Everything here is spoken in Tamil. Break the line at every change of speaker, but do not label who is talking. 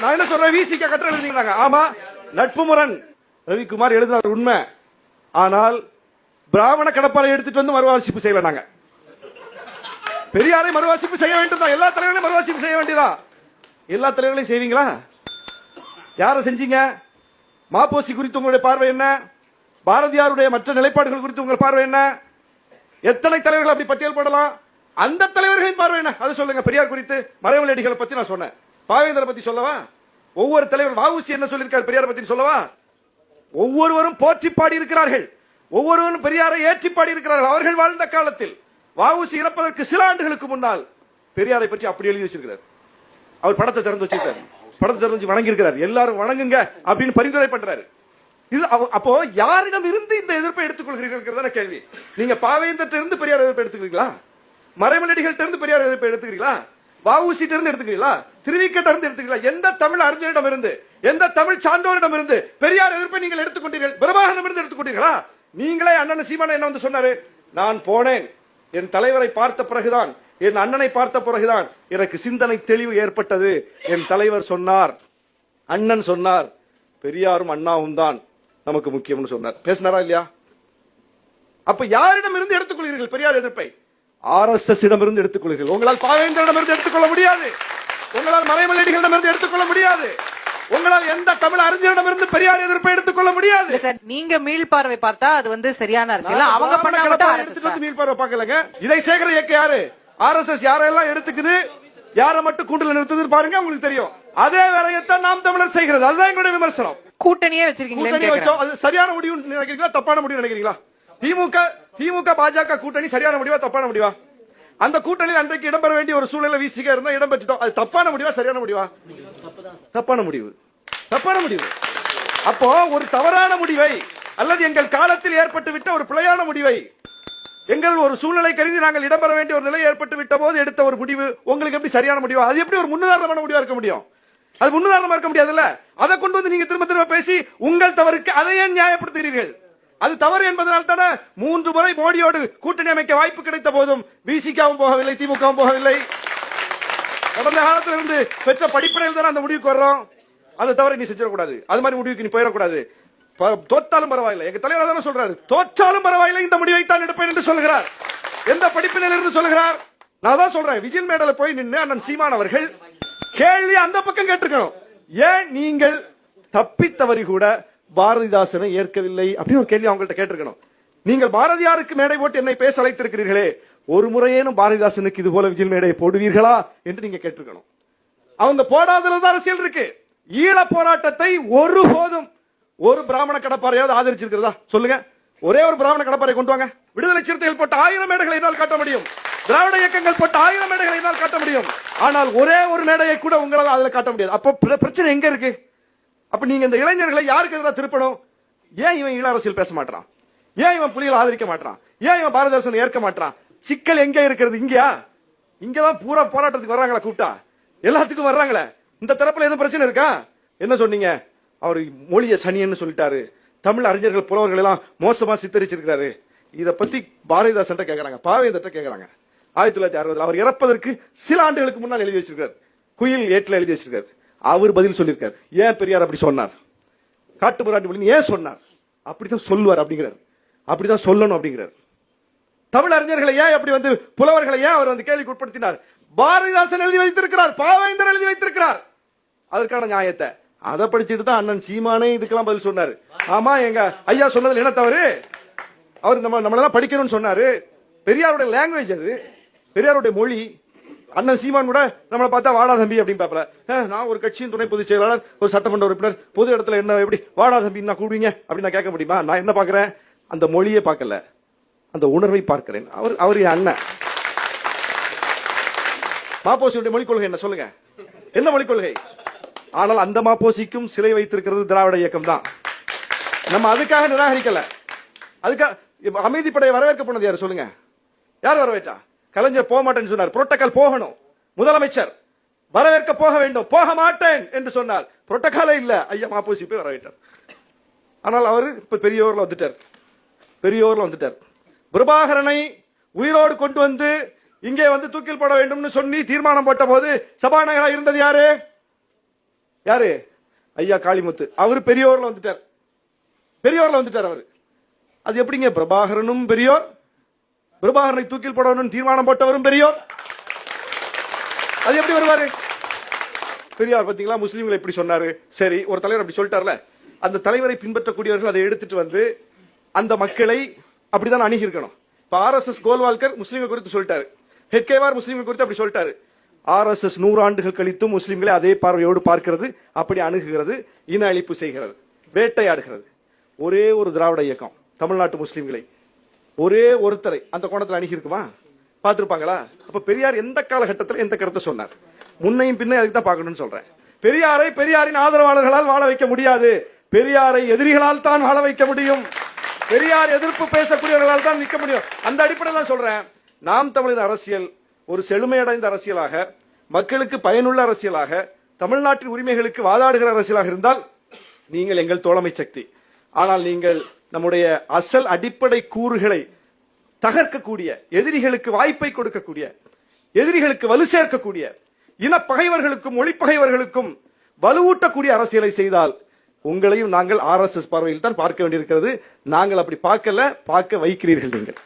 நான் என்ன சொல்றேன்? விசிக்க கட்டுரை எழுதிக்கிறாங்க ஆமா. நட்பு முரண் ரவிக்குமார் எழுதுறாரு உண்மை. ஆனால் பிராமண கடப்பாறை எடுத்துட்டு வந்து மறுவாசிப்பு செய்யல நாங்க. பெரியாரை மறுவாசிப்பு செய்ய வேண்டும் தான். எல்லா தலைவர்களையும் மறுவாசிப்பு செய்ய வேண்டியதா? எல்லா தலைவர்களையும் செய்வீங்களா? யார செஞ்சீங்க? மாப்போசி குறித்து உங்களுடைய பார்வை என்ன? பாரதியாருடைய மற்ற நிலைப்பாடுகள் குறித்து உங்கள் பார்வை என்ன? எத்தனை தலைவர்கள் அப்படி பட்டியல் போடலாம்? அந்த தலைவர்களின் பார்வை என்ன? அதை சொல்லுங்க. பெரியார் குறித்து மறைமலடிகளை பத்தி நான் சொன்னேன். பாவேந்தரை பத்தி சொல்லவா? ஒவ்வொரு தலைவர் வாவுசி என்ன சொல்லியிருக்காரு பெரியார் பத்தி சொல்லவா? ஒவ்வொருவரும் போற்றி பாடி இருக்கிறார்கள். ஒவ்வொருவரும் பெரியாரை ஏற்றி பாடி இருக்கிறார்கள். அவர்கள் வாழ்ந்த காலத்தில் வாவுசி இறப்பதற்கு சில ஆண்டுகளுக்கு முன்னால் பெரியாரை பற்றி அப்படி எழுதி வச்சிருக்கிறார். அவர் படத்தை திறந்து வச்சிருக்காரு படத்தை திறந்து வணங்கி இருக்கிறார் எல்லாரும் வணங்குங்க அப்படின்னு பரிந்துரை பண்றாரு. இது அவ- அப்போ யாரிடம் இருந்து இந்த எதிர்ப்பை எடுத்துக்கொள்கிறீர்கள் கேள்வி. நீங்க பாவேந்தர்ட்ட இருந்து பெரியார் எதிர்ப்பு எடுத்துக்கிறீங்களா? மறைமலடிகள்ட்ட இருந்து பெரியார் எதிர்ப்பை எடுத்துக்கிறீங்களா? வஉசிட்ட இருந்து எடுத்துக்கிறீங்களா? திருவிக்கட்ட இருந்து எடுத்துக்கலாம் எந்த தமிழ் அறிஞரிடம் இருந்து எந்த தமிழ் சான்றோரிடம் இருந்து பெரியார் எதிர்ப்பை நீங்கள் எடுத்துக்கொண்டீர்கள் பிரபாகரனிடம் இருந்து எடுத்துக்கொண்டீர்களா நீங்களே அண்ணன் சீமான என்ன வந்து சொன்னாரு? நான் போனேன். என் தலைவரை பார்த்த பிறகுதான் என் அண்ணனை பார்த்த பிறகுதான் எனக்கு சிந்தனை தெளிவு ஏற்பட்டது என் தலைவர் சொன்னார். அண்ணன் சொன்னார். பெரியாரும் அண்ணாவும் தான் நமக்கு முக்கியம்னு சொன்னார். பேசினாரா இல்லையா? அப்ப யாரிடம் இருந்து எடுத்துக்கொள்கிறீர்கள் பெரியார் எதிர்ப்பை? ஆர் எஸ் எஸ் இடமிருந்து எடுத்துக்கொள்கிறீர்கள். உங்களால் பாவேந்தரிடமிருந்து எடுத்துக்கொள்ள முடியாது. உங்களால் மறைமலடிகளிடமிருந்து எடுத்துக்கொள்ள முடியாது. உங்களால் எந்த தமிழ் அறிஞரிடமிருந்து பெரியார் எதிர்ப்பை எடுத்துக்கொள்ள முடியாது.
நீங்க மீள்பார்வை பார்த்தா அது வந்து சரியான அரசியல். அவங்க பண்ணா.
வந்து மீள்பார்வை பார்க்கலங்க. இதை சேகர இயக்க யாரு? ஆர் எஸ் எஸ் யாரெல்லாம் எடுத்துக்குது? யாரை மட்டும் கூண்டுல நிறுத்துதுன்னு பாருங்க உங்களுக்கு தெரியும். அதே வேலையைத்தான் நாம் தமிழர் செய்கிறது. அதுதான் எங்களுடைய விமர்சனம்.
கூட்டணியே
அது சரியான முடிவு நினைக்கிறீங்களா? தப்பான முடிவு நினைக்கிறீங்களா? திமுக திமுக பாஜக கூட்டணி சரியான முடிவா தப்பான முடிவா? அந்த கூட்டணியில் அன்றைக்கு இடம்பெற வேண்டிய ஒரு சூழ்நிலை வீசிக்க இருந்தா இடம் பெற்றுட்டோம். அது தப்பான முடிவா சரியான முடிவா? தப்பான முடிவு. தப்பான முடிவு. அப்போ ஒரு தவறான முடிவை அல்லது எங்கள் காலத்தில் ஏற்பட்டு விட்ட ஒரு பிழையான முடிவை எங்கள் ஒரு சூழ்நிலை கருதி நாங்கள் இடம்பெற வேண்டிய ஒரு நிலை ஏற்பட்டு விட்ட போது எடுத்த ஒரு முடிவு உங்களுக்கு எப்படி சரியான முடிவா? அது எப்படி ஒரு முன்னுதாரணமான முடிவா இருக்க முடியும்? அது முன்னுதாரணமா இருக்க முடியாதுல்ல? அதை கொண்டு வந்து நீங்க திரும்ப திரும்ப பேசி உங்கள் தவறுக்கு அதை ஏன் நியாயப்படுத்துகிறீர்கள். அது தவறு என்பதனால் தானே மூன்று முறை மோடியோடு கூட்டணி அமைக்க வாய்ப்பு கிடைத்த போதும் பிசிகாவும் போகவில்லை திமுகவும் போகவில்லை. கடந்த காலத்தில் இருந்து பெற்ற படிப்படையில் தானே அந்த முடிவுக்கு வர்றோம். அந்த தவறை நீ செஞ்சிடக்கூடாது. அது மாதிரி முடிவுக்கு நீ போயிடக்கூடாது. ப- தோத்தாலும் பரவாயில்லை. எங்க தலைவர் தானே சொல்றாரு தோற்றாலும் பரவாயில்லை இந்த முடிவை தான் எடுப்பேன் என்று சொல்கிறார் எந்த படிப்பினில் இருந்து சொல்கிறார் நான் தான் சொல்றேன் விஜய் மேடல போய் நின்று அண்ணன் சீமான் அவர்கள் கேள்வி அந்த பக்கம் கேட்டிருக்கணும். ஏன் நீங்கள் தப்பித்தவரி கூட பாரதிதாசனை ஏற்கவில்லை அப்படின்னு ஒரு கேள்வி அவங்கள்ட்ட கேட்டிருக்கணும். நீங்கள் பாரதியாருக்கு மேடை போட்டு என்னை பேச அழைத்திருக்கிறீர்களே ஒரு முறையேனும் பாரதிதாசனுக்கு இது போல விஜய் மேடையை போடுவீர்களா என்று நீங்க கேட்டிருக்கணும். அவங்க போடாததுல அரசியல் இருக்கு. ஈழ போராட்டத்தை ஒருபோதும் ஒரு பிராமண கடப்பாறையாவது ஆதரிச்சிருக்கிறதா? சொல்லுங்க. ஒரே ஒரு பிராமண கடப்பாறை கொண்டு வாங்க. விடுதலை சிறுத்தைகள் போட்ட ஆயிரம் மேடைகளை என்னால் காட்ட முடியும். திராவிட இயக்கங்கள் போட்ட ஆயிரம் மேடைகளை என்னால் காட்ட முடியும். ஆனால் ஒரே ஒரு மேடையை கூட உங்களால் அதில் காட்ட முடியாது. அப்போ பிரச்சனை எங்க இருக்கு? அப்ப நீங்க இந்த இளைஞர்களை யாருக்கு எதிராக திருப்பணும்? ஏன் இவன் ஈழ அரசியல் பேச மாட்டான் ஏன் இவன் புலிகளை ஆதரிக்க மாட்டான் ஏன் இவன் பாரதேசன் ஏற்க மாட்டான் சிக்கல் எங்க இருக்கிறது? இங்கயா? இங்கதான் பூரா போராட்டத்துக்கு வர்றாங்களா கூட்டா. எல்லாத்துக்கும் வர்றாங்களே. இந்த தரப்புல எதுவும் பிரச்சனை இருக்கா? என்ன சொன்னீங்க? அவர் மொழிய சனியன்னு சொல்லிட்டாரு. தமிழ் அறிஞர்கள் புலவர்கள் எல்லாம் மோசமா சித்தரிச்சிருக்காரு இதை பத்தி பாரதிதாசன் கேட்கறாங்க பாவேந்தர்ட்ட கேட்கறாங்க ஆயிரத்தி தொள்ளாயிரத்தி அறுபதுல அவர் இறப்பதற்கு சில ஆண்டுகளுக்கு முன்னால் எழுதி வச்சிருக்காரு குயில் ஏட்டில் எழுதி வச்சிருக்காரு அவர் பதில் சொல்லியிருக்கார். ஏன் பெரியார் அப்படி சொன்னார்? காட்டுமிராண்டி மொழி ஏன் சொன்னார்? அப்படிதான் சொல்லுவார் அப்படிங்கிறார். அப்படிதான் சொல்லணும் அப்படிங்கிறார். தமிழ் அறிஞர்களை ஏன் அப்படி வந்து புலவர்களை ஏன் அவர் வந்து கேள்விக்கு உட்படுத்தினார்? பாரதிதாசன் எழுதி வைத்திருக்கிறார் பாவேந்தர் எழுதி வைத்திருக்கிறார். அதற்கான நியாயத்தை. அதை படிச்சுட்டு தான் அண்ணன் சீமானே இதுக்கெல்லாம் பதில் சொன்னாரு. ஆமா எங்க ஐயா சொன்னதுல என்ன தவறு? அவர் நம்ம நம்மளெல்லாம் படிக்கணும்னு சொன்னாரு. பெரியாருடைய லாங்குவேஜ் அது. பெரியாருடைய மொழி. அண்ணன் சீமான் கூட நம்மளை பார்த்தா வாடா தம்பி அப்படின்னு பாப்பல நான் ஒரு கட்சியின் துணை பொதுச் செயலாளர் ஒரு சட்டமன்ற உறுப்பினர் பொது இடத்துல என்ன எப்படி வாடா தம்பி நான் கூடுவீங்க அப்படின்னு நான் கேட்க முடியுமா? நான் என்ன பாக்குறேன் அந்த மொழியை பார்க்கல. அந்த உணர்வை பார்க்கிறேன். அவர் அவர் அண்ணன். மாப்போசியுடைய மொழிக் கொள்கை என்ன? சொல்லுங்க. என்ன மொழிக் கொள்கை? ஆனால் அந்த மாப்போசிக்கும் சிலை வைத்திருக்கிறது திராவிட இயக்கம் தான். நம்ம அதுக்காக நிராகரிக்கல. அதுக்காக அமைதிப்படை வரவேற்க போனது யார்? சொல்லுங்க. யார் வரவேற்றா? கலைஞர் போக மாட்டேன்னு சொன்னார். புரோட்டோகால் போகணும். முதலமைச்சர் வரவேற்க போக வேண்டும். போக மாட்டேன் என்று சொன்னார். புரோட்டோகாலே இல்ல. ஐயா மாப்போசி போய் வரவேற்றார். ஆனால் அவர் இப்ப பெரியோர்ல வந்துட்டார். பெரியோர்ல வந்துட்டார். பிரபாகரனை உயிரோடு கொண்டு வந்து இங்கே வந்து தூக்கில் போட வேண்டும்னு சொல்லி தீர்மானம் போட்ட போது சபாநாயகராக இருந்தது யாரு? யாரு? ஐயா காளிமுத்து. அவரு பெரியோர்ல வந்துட்டார். பெரியோர்ல வந்துட்டார் அவரு. அது எப்படிங்க? பிரபாகரனும் பெரியோர் பிரபாகரனை தூக்கில் போடணும் தீர்மானம் போட்டவரும் பெரியோர். அது எப்படி வருவாரு? பெரியார் பாத்தீங்களா முஸ்லீம்களை இப்படி சொன்னாரு? சரி ஒரு தலைவர் அப்படி சொல்லிட்டார்ல. அந்த தலைவரை பின்பற்றக்கூடியவர்கள் அதை எடுத்துட்டு வந்து அந்த மக்களை அப்படிதான் அணுகி இருக்கணும் இப்ப ஆர் எஸ் எஸ் கோல்வால்கர் முஸ்லீம்கள் குறித்து சொல்லிட்டாரு. ஹெட்கேவார் முஸ்லீம்கள் குறித்து அப்படி சொல்லிட்டாரு. ஆர் எஸ் எஸ் நூறாண்டுகள் கழித்தும் முஸ்லீம்களை அதே பார்வையோடு பார்க்கிறது அப்படி அணுகுகிறது இன அழிப்பு செய்கிறது வேட்டையாடுகிறது. ஒரே ஒரு திராவிட இயக்கம் தமிழ்நாட்டு முஸ்லீம்களை. ஒரே ஒருத்தரை அந்த கோணத்தில் அணுகி இருக்குமா பார்த்திருப்பாங்களா? அப்ப பெரியார் எந்த காலகட்டத்தில் எந்த கருத்தை சொன்னார்? முன்னையும் பின்னையும் அதுக்கு தான் பார்க்கணும்னு சொல்றேன். பெரியாரை பெரியாரின் ஆதரவாளர்களால் வாழ வைக்க முடியாது. பெரியாரை எதிரிகளால் தான் வாழ வைக்க முடியும். பெரியார் எதிர்ப்பு பேசக்கூடியவர்களால் தான் நிற்க முடியும். அந்த அடிப்படையில் தான் சொல்றேன். நாம் தமிழின் அரசியல் ஒரு செழுமையடைந்த அரசியலாக மக்களுக்கு பயனுள்ள அரசியலாக தமிழ்நாட்டின் உரிமைகளுக்கு வாதாடுகிற அரசியலாக இருந்தால் நீங்கள் எங்கள் தோழமை சக்தி. ஆனால் நீங்கள் நம்முடைய அசல் அடிப்படை கூறுகளை தகர்க்கக்கூடிய எதிரிகளுக்கு வாய்ப்பை கொடுக்கக்கூடிய எதிரிகளுக்கு வலு சேர்க்கக்கூடிய இன பகைவர்களுக்கும் மொழி பகைவர்களுக்கும் வலுவூட்டக்கூடிய அரசியலை செய்தால் உங்களையும் நாங்கள் ஆர் எஸ் எஸ் பார்வையில் தான் பார்க்க வேண்டியிருக்கிறது. நாங்கள் அப்படி பார்க்கல பார்க்க வைக்கிறீர்கள் நீங்கள்.